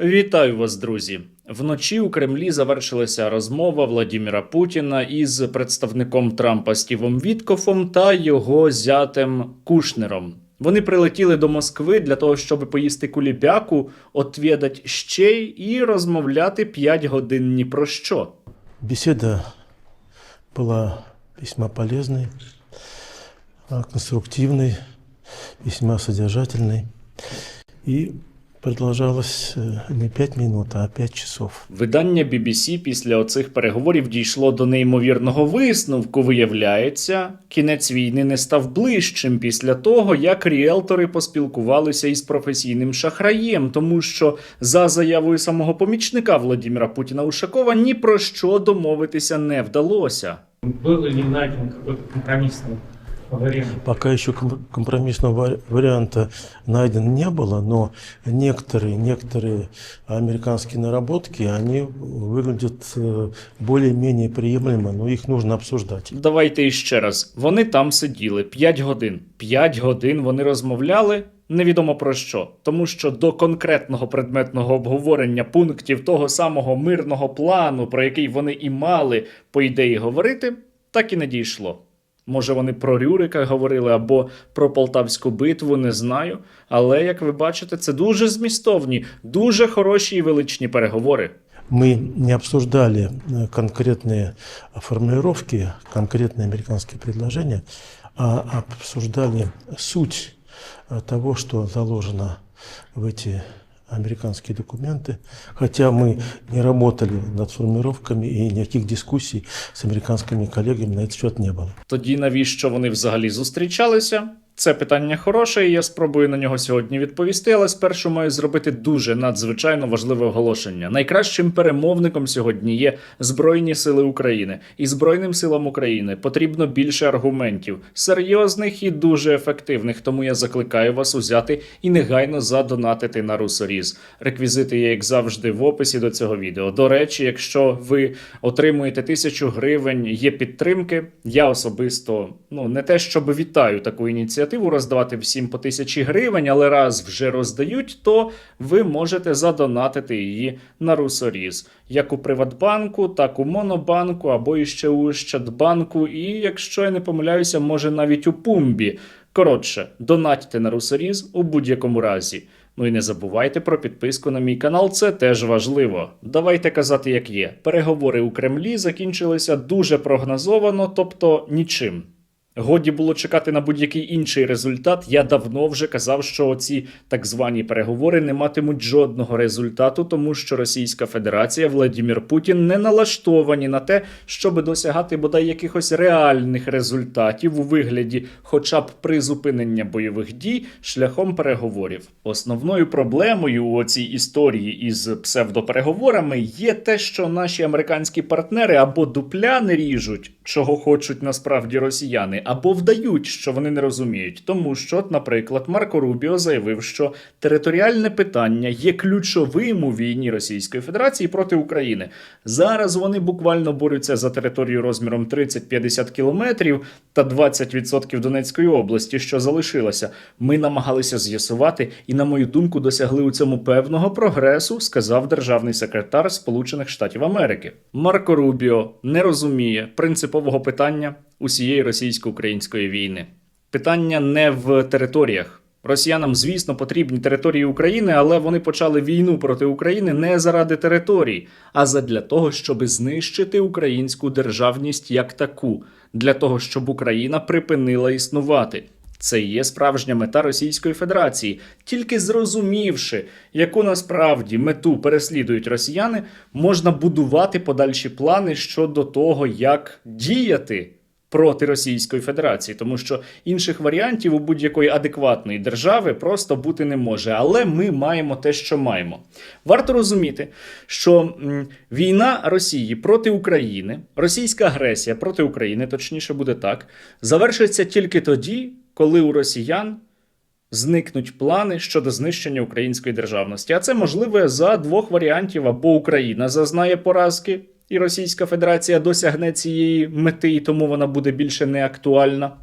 Вітаю вас, друзі. Вночі у Кремлі завершилася розмова Владіміра Путіна із представником Трампа Стівом Віткофом та його зятем Кушнером. Вони прилетіли до Москви для того, щоб поїсти кулібяку, отвідать щей і розмовляти 5 годин ні про що. Беседа была весьма полезной, а, конструктивной, весьма содержательной и продолжалась э, не пять минут, а пять часов. Видання BBC після оцих переговорів дійшло до неймовірного висновку. Виявляється, кінець війни не став ближчим після того, як ріелтори поспілкувалися із професійним шахраєм, тому що за заявою самого помічника Владіміра Путіна Ушакова ні про що домовитися не вдалося. Был ли найден какой-то компромиссный вариант? Пока еще ком- компромиссного ва- варианта найден не было, но некоторые, некоторые американские наработки, они выглядят э, более-менее приемлемо, но их нужно обсуждать. Давайте іще раз. Вони там сиділи 5 годин. 5 годин вони розмовляли. Невідомо про що, тому що до конкретного предметного обговорення пунктів того самого мирного плану, про який вони і мали по ідеї говорити, так і не дійшло. Може, вони про Рюрика говорили або про Полтавську битву, не знаю. Але як ви бачите, це дуже змістовні, дуже хороші і величні переговори. Мы не обсуждали э, конкретные формулировки, конкретные американские предложения, а обсуждали суть э, того, что заложено в эти американские документы. Хотя мы не работали над формулировками и никаких дискуссий с американскими коллегами на этот счет не было. Тоді навіщо вони взагалі зустрічалися? Це питання хороше, і я спробую на нього сьогодні відповісти, але спершу маю зробити дуже надзвичайно важливе оголошення. Найкращим перемовником сьогодні є Збройні Сили України, і Збройним силам України потрібно більше аргументів, серйозних і дуже ефективних. Тому я закликаю вас узяти і негайно задонатити на Русоріз. Реквізити є, як завжди, в описі до цього відео. До речі, якщо ви отримуєте тисячу гривень, є підтримки. Я особисто ну не те, щоб вітаю таку ініціативу роздавати всім по тисячі гривень, але раз вже роздають, то ви можете задонатити її на Русоріз, як у Приватбанку, так у Монобанку або іще у Ощадбанку, і якщо я не помиляюся, може навіть у Пумбі. Коротше, донатьте на Русоріз у будь-якому разі. Ну і не забувайте про підписку на мій канал, це теж важливо. Давайте казати, як є. Переговори у Кремлі закінчилися дуже прогнозовано, тобто нічим. Годі було чекати на будь-який інший результат. Я давно вже казав, що ці так звані переговори не матимуть жодного результату, тому що Російська Федерація Владімір Путін не налаштовані на те, щоб досягати бодай якихось реальних результатів у вигляді, хоча б призупинення бойових дій шляхом переговорів. Основною проблемою у цій історії із псевдопереговорами є те, що наші американські партнери або дупля не ріжуть, чого хочуть насправді росіяни, або вдають, що вони не розуміють. Тому що, наприклад, Марко Рубіо заявив, що територіальне питання є ключовим у війні Російської Федерації проти України. Зараз вони буквально борються за територію розміром 30-50 кілометрів та 20% Донецької області, що залишилося. Ми намагалися з'ясувати і, на мою думку, досягли у цьому певного прогресу, сказав державний секретар Сполучених Штатів Америки. Марко Рубіо не розуміє принципового питання усієї російсько-української війни. Питання не в територіях. Росіянам, звісно, потрібні території України, але вони почали війну проти України не заради територій, а задля того, щоб знищити українську державність як таку, для того, щоб Україна припинила існувати. Це є справжня мета Російської Федерації. Тільки зрозумівши, яку насправді мету переслідують росіяни, можна будувати подальші плани щодо того, як діяти проти Російської Федерації, тому що інших варіантів у будь-якої адекватної держави просто бути не може. Але ми маємо те, що маємо. Варто розуміти, що війна Росії проти України, російська агресія проти України, точніше буде так, завершиться тільки тоді, коли у росіян зникнуть плани щодо знищення української державності. А це можливе за двох варіантів: або Україна зазнає поразки, і Російська Федерація досягне цієї мети, і тому вона буде більше не актуальна.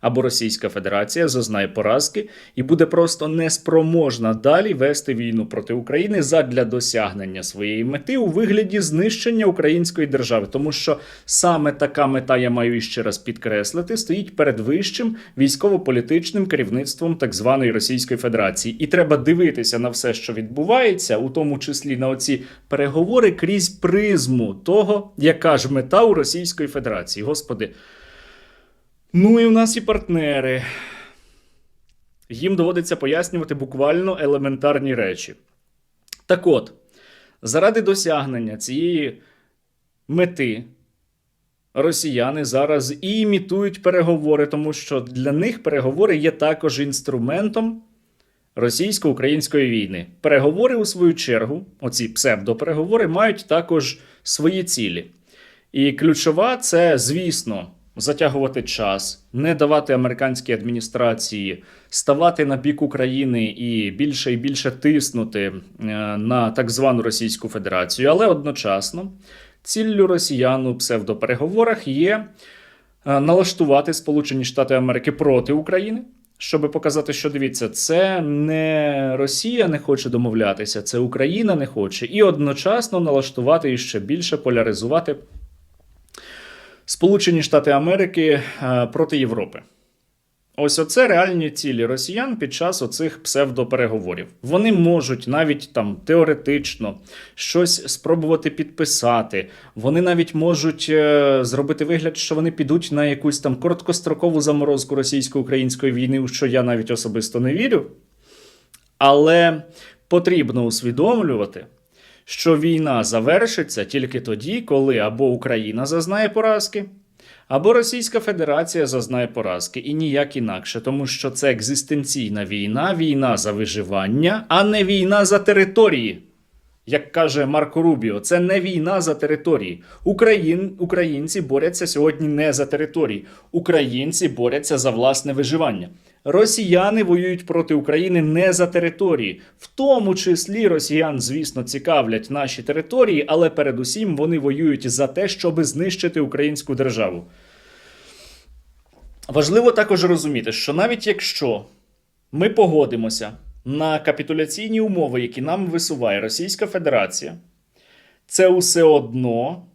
Або Російська Федерація зазнає поразки і буде просто неспроможна далі вести війну проти України задля досягнення своєї мети у вигляді знищення української держави, тому що саме така мета, я маю іще раз підкреслити, стоїть перед вищим військово-політичним керівництвом так званої Російської Федерації, і треба дивитися на все, що відбувається, у тому числі на оці переговори крізь призму того, яка ж мета у Російської Федерації. Господи. Ну і у нас і партнери. Їм доводиться пояснювати буквально елементарні речі. Так от, заради досягнення цієї мети росіяни зараз і імітують переговори, тому що для них переговори є також інструментом російсько-української війни. Переговори, у свою чергу, оці псевдопереговори, мають також свої цілі. І ключова це, звісно, затягувати час, не давати американській адміністрації ставати на бік України і більше і більше тиснути е, на так звану Російську Федерацію, але одночасно ціллю росіян у псевдопереговорах є е, налаштувати Сполучені Штати Америки проти України. Щоб показати, що дивіться, це не Росія не хоче домовлятися, це Україна не хоче, і одночасно налаштувати і ще більше поляризувати Сполучені Штати Америки е, проти Європи. Ось оце реальні цілі росіян під час оцих псевдопереговорів. Вони можуть навіть там теоретично щось спробувати підписати. Вони навіть можуть е, зробити вигляд, що вони підуть на якусь там короткострокову заморозку російсько-української війни, у що я навіть особисто не вірю. Але потрібно усвідомлювати, що війна завершиться тільки тоді, коли або Україна зазнає поразки, або Російська Федерація зазнає поразки, і ніяк інакше, тому що це екзистенційна війна, війна за виживання, а не війна за території. Як каже Марко Рубіо, це не війна за території. Україн, українці борються сьогодні не за території. Українці борються за власне виживання. Росіяни воюють проти України не за території. В тому числі росіян, звісно, цікавлять наші території, але передусім вони воюють за те, щоб знищити українську державу. Важливо також розуміти, що навіть якщо ми погодимося на капітуляційні умови, які нам висуває Російська Федерація, це усе одно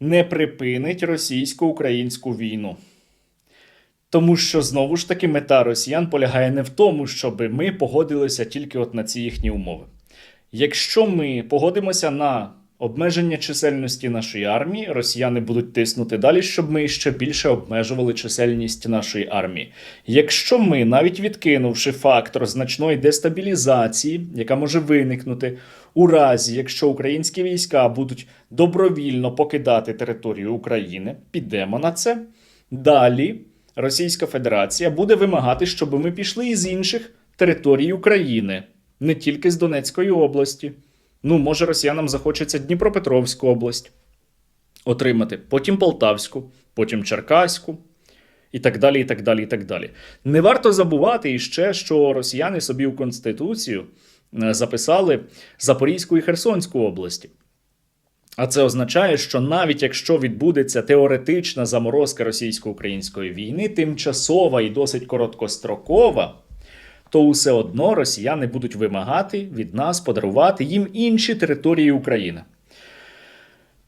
не припинить російсько-українську війну. Тому що знову ж таки мета росіян полягає не в тому, щоб ми погодилися тільки от на ці їхні умови. Якщо ми погодимося на обмеження чисельності нашої армії, росіяни будуть тиснути далі, щоб ми ще більше обмежували чисельність нашої армії. Якщо ми, навіть відкинувши фактор значної дестабілізації, яка може виникнути у разі, якщо українські війська будуть добровільно покидати територію України, підемо на це. Далі Російська Федерація буде вимагати, щоб ми пішли із інших територій України, не тільки з Донецької області. Ну, може, росіянам захочеться Дніпропетровську область отримати, потім Полтавську, потім Черкаську. І так далі, і так далі, і так далі. Не варто забувати іще, що росіяни собі у Конституцію е, записали Запорізьку і Херсонську області. А це означає, що навіть якщо відбудеться теоретична заморозка російсько-української війни, тимчасова і досить короткострокова, то усе одно росіяни будуть вимагати від нас подарувати їм інші території України.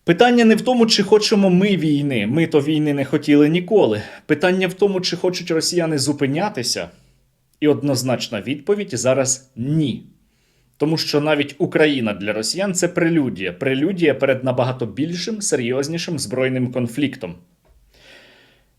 Питання не в тому, чи хочемо ми війни. Ми то війни не хотіли ніколи. Питання в тому, чи хочуть росіяни зупинятися. І однозначна відповідь зараз ні. Тому що навіть Україна для росіян це прелюдія, прелюдія перед набагато більшим, серйознішим збройним конфліктом.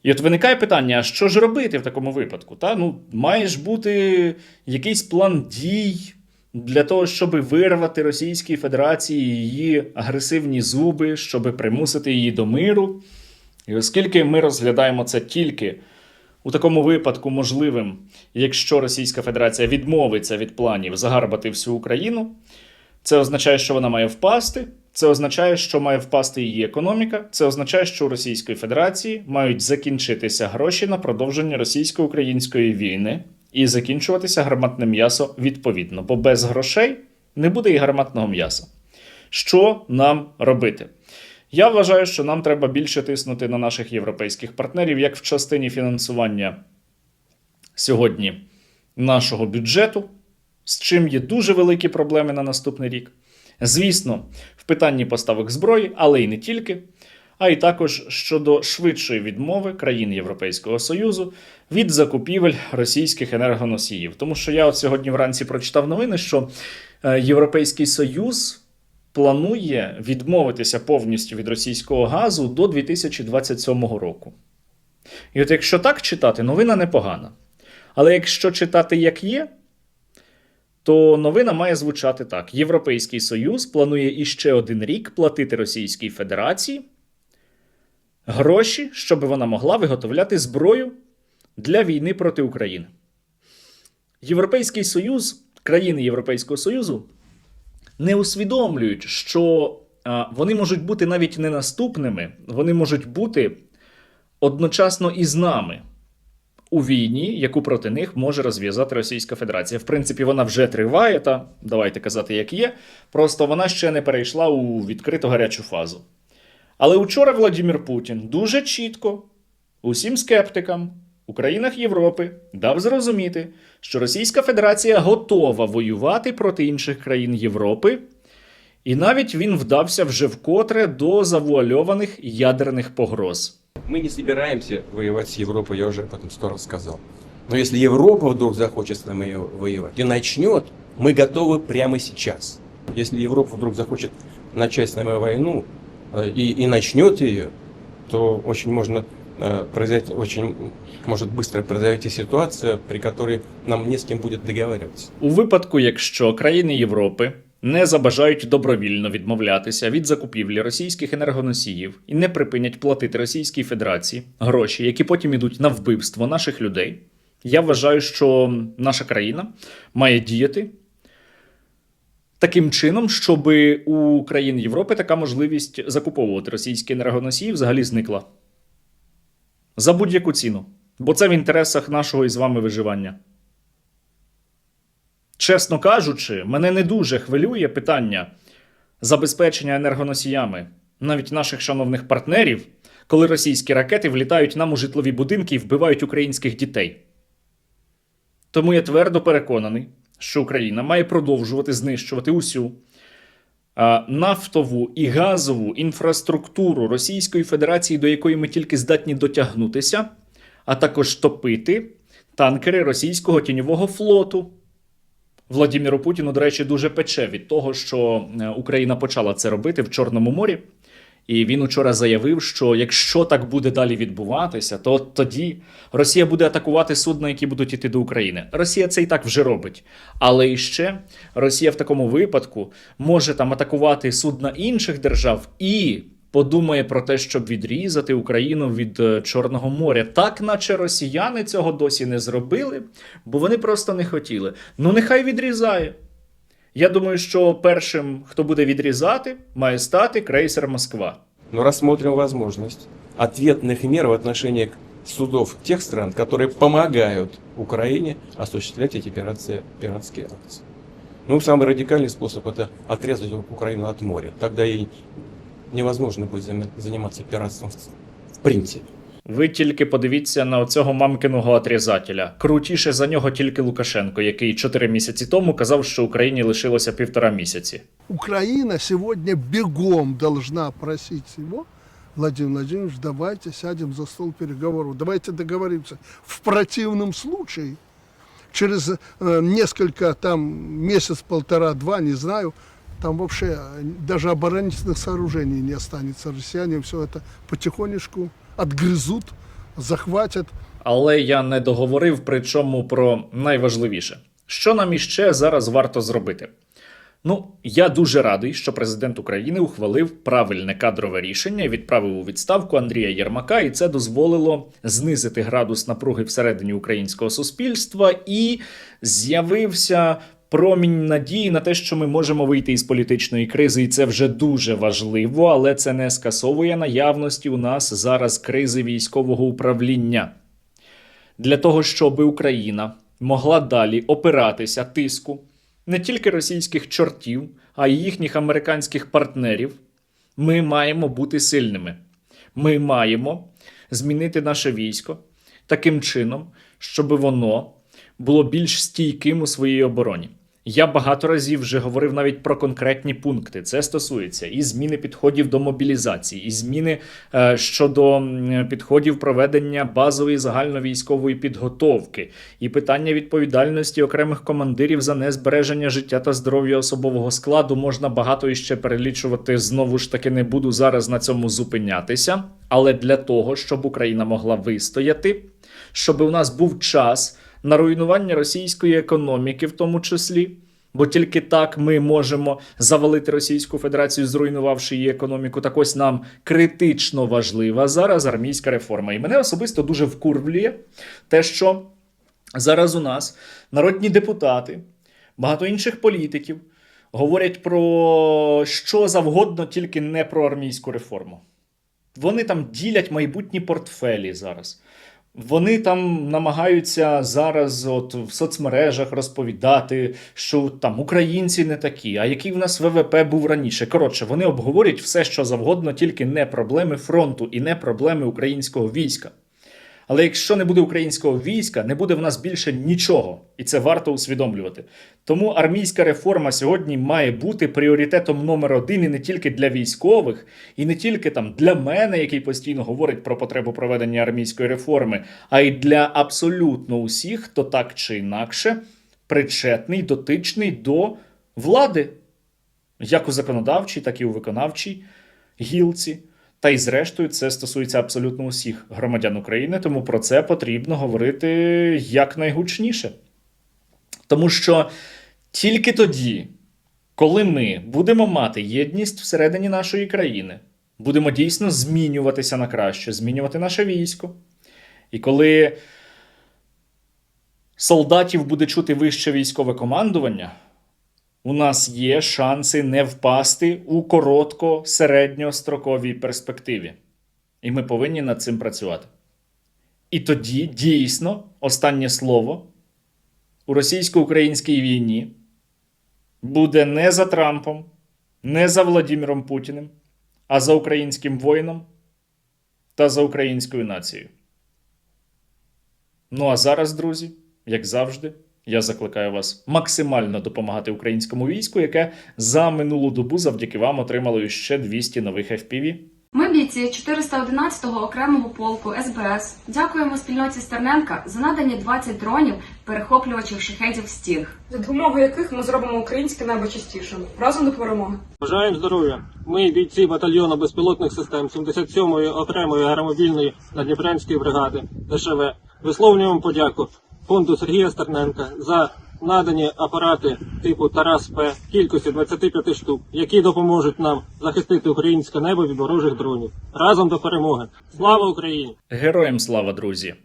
І от виникає питання: а що ж робити в такому випадку? Та? Ну, має ж бути якийсь план дій для того, щоб вирвати Російській Федерації її агресивні зуби, щоб примусити її до миру. І оскільки ми розглядаємо це тільки у такому випадку можливим, якщо Російська Федерація відмовиться від планів загарбати всю Україну, це означає, що вона має впасти. Це означає, що має впасти її економіка. Це означає, що у Російської Федерації мають закінчитися гроші на продовження російсько-української війни і закінчуватися гарматне м'ясо відповідно, бо без грошей не буде і гарматного м'яса. Що нам робити? Я вважаю, що нам треба більше тиснути на наших європейських партнерів, як в частині фінансування сьогодні нашого бюджету, з чим є дуже великі проблеми на наступний рік. Звісно, в питанні поставок зброї, але й не тільки, а й також щодо швидшої відмови країн Європейського Союзу від закупівель російських енергоносіїв. Тому що я от сьогодні вранці прочитав новини, що е, Європейський Союз планує відмовитися повністю від російського газу до 2027 року. І от якщо так читати, новина непогана. Але якщо читати як є, то новина має звучати так: Європейський Союз планує іще один рік платити Російській Федерації гроші, щоб вона могла виготовляти зброю для війни проти України. Європейський Союз, країни Європейського Союзу не усвідомлюють, що вони можуть бути навіть не наступними, вони можуть бути одночасно із нами у війні, яку проти них може розв'язати Російська Федерація. В принципі, вона вже триває, та давайте казати, як є. Просто вона ще не перейшла у відкриту гарячу фазу. Але учора Владимир Путін дуже чітко усім скептикам у країнах Європи дав зрозуміти, що Російська Федерація готова воювати проти інших країн Європи, і навіть він вдався вже вкотре до завуальованих ядерних погроз. Мы не собираемся воевать с Европой, я уже об этом сто раз сказал. Но если Европа вдруг захочет с нами воевать и начнет, мы готовы прямо сейчас. Если Европа вдруг захочет начать с нами войну э, и, и начнет ее, то очень можно э, произойти, очень может быстро произойти ситуация, при которой нам не с кем будет договариваться. У випадку, якщо країни Європи не забажають добровільно відмовлятися від закупівлі російських енергоносіїв і не припинять платити Російській Федерації гроші, які потім ідуть на вбивство наших людей, я вважаю, що наша країна має діяти таким чином, щоб у країн Європи така можливість закуповувати російські енергоносії взагалі зникла. За будь-яку ціну. Бо це в інтересах нашого із вами виживання. Чесно кажучи, мене не дуже хвилює питання забезпечення енергоносіями навіть наших шановних партнерів, коли російські ракети влітають нам у житлові будинки і вбивають українських дітей. Тому я твердо переконаний, що Україна має продовжувати знищувати усю нафтову і газову інфраструктуру Російської Федерації, до якої ми тільки здатні дотягнутися, а також топити танкери російського тіньового флоту. Владіміру Путіну, до речі, дуже пече від того, що е, Україна почала це робити в Чорному морі. І він учора заявив, що якщо так буде далі відбуватися, то тоді Росія буде атакувати судна, які будуть іти до України. Росія це і так вже робить. Але іще Росія в такому випадку може там атакувати судна інших держав і подумає про те, щоб відрізати Україну від е, Чорного моря. Так, наче росіяни цього досі не зробили, бо вони просто не хотіли. Ну, нехай відрізає. Я думаю, що першим, хто буде відрізати, має стати крейсер Москва. Но рассмотрим возможность ответных мер в отношении судов тех стран, которые помогают Украине осуществлять эти пиратские, пиратские акции. Ну, самый радикальный способ это отрезать Украину от моря. Тогда ей невозможно будет зам- заниматься пиратством в, в принципе. Ви тільки подивіться на оцього мамкиного отрізателя. Крутіше за нього тільки Лукашенко, який 4 місяці тому казав, що Україні лишилося півтора місяці. Украина сегодня бегом должна просить его, Владимир Владимирович, давайте сядем за стол переговоров, давайте договоримся. В противном случае, через э, несколько там месяц, полтора, два, не знаю, там вообще э, даже оборонительных сооружений не останется. Россияне все это потихонечку отгрызут, захватят. Але я не договорив, причому про найважливіше. Що нам іще зараз варто зробити? Ну, я дуже радий, що президент України ухвалив правильне кадрове рішення і відправив у відставку Андрія Єрмака, і це дозволило знизити градус напруги всередині українського суспільства, і з'явився промінь надії на те, що ми можемо вийти із політичної кризи, і це вже дуже важливо, але це не скасовує наявності у нас зараз кризи військового управління для того, щоб Україна могла далі опиратися тиску не тільки російських чортів, а й їхніх американських партнерів, ми маємо бути сильними. Ми маємо змінити наше військо таким чином, щоб воно було більш стійким у своїй обороні. Я багато разів вже говорив навіть про конкретні пункти. Це стосується і зміни підходів до мобілізації, і зміни е, щодо підходів проведення базової загальновійськової підготовки, і питання відповідальності окремих командирів за незбереження життя та здоров'я особового складу можна багато іще перелічувати. Знову ж таки, не буду зараз на цьому зупинятися. Але для того, щоб Україна могла вистояти, щоб у нас був час на руйнування російської економіки, в тому числі. Бо тільки так ми можемо завалити Російську Федерацію, зруйнувавши її економіку. Так ось нам критично важлива зараз армійська реформа. І мене особисто дуже вкурвлює те, що зараз у нас народні депутати, багато інших політиків говорять про що завгодно, тільки не про армійську реформу. Вони там ділять майбутні портфелі зараз. Вони там намагаються зараз, от в соцмережах розповідати, що там українці не такі, а який в нас ВВП був раніше. Коротше, вони обговорять все, що завгодно, тільки не проблеми фронту і не проблеми українського війська. Але якщо не буде українського війська, не буде в нас більше нічого, і це варто усвідомлювати. Тому армійська реформа сьогодні має бути пріоритетом номер один і не тільки для військових, і не тільки там для мене, який постійно говорить про потребу проведення армійської реформи, а й для абсолютно усіх, хто так чи інакше причетний, дотичний до влади, як у законодавчій, так і у виконавчій гілці. Та й зрештою це стосується абсолютно усіх громадян України, тому про це потрібно говорити якнайгучніше. Тому що тільки тоді, коли ми будемо мати єдність всередині нашої країни, будемо дійсно змінюватися на краще, змінювати наше військо. І коли солдатів буде чути вище військове командування, у нас є шанси не впасти у коротко-середньостроковій перспективі. І ми повинні над цим працювати. І тоді дійсно останнє слово у російсько-українській війні буде не за Трампом, не за Владимиром Путіним, а за українським воїном та за українською нацією. Ну а зараз, друзі, як завжди, я закликаю вас максимально допомагати українському війську, яке за минулу добу завдяки вам отримало ще 200 нових FPV. Ми бійці 411-го окремого полку СБС. Дякуємо спільноті Стерненка за надані 20 дронів, перехоплювачів шахедів стіг. за допомогою яких ми зробимо українське небо чистішим. Разом до перемоги. Бажаємо здоров'я. Ми, бійці батальйону безпілотних систем 77-ї окремої аеромобільної Надніпрянської бригади ДШВ, висловлюємо подяку фонду Сергія Стерненка за надані апарати типу Тарас П кількості 25 штук, які допоможуть нам захистити українське небо від ворожих дронів. Разом до перемоги. Слава Україні! Героям слава, друзі!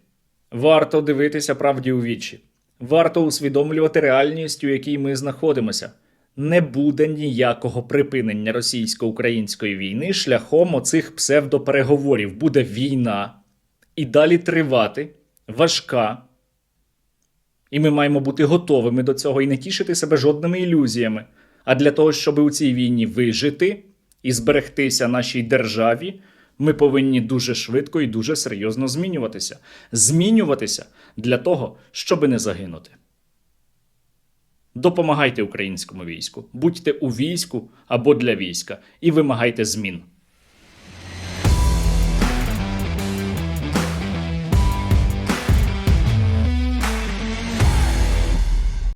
Варто дивитися правді у вічі. Варто усвідомлювати реальність, у якій ми знаходимося. Не буде ніякого припинення російсько-української війни шляхом оцих псевдопереговорів. Буде війна і далі тривати, важка. І ми маємо бути готовими до цього і не тішити себе жодними ілюзіями. А для того, щоб у цій війні вижити і зберегтися нашій державі, ми повинні дуже швидко і дуже серйозно змінюватися. Змінюватися для того, щоб не загинути. Допомагайте українському війську, будьте у війську або для війська і вимагайте змін.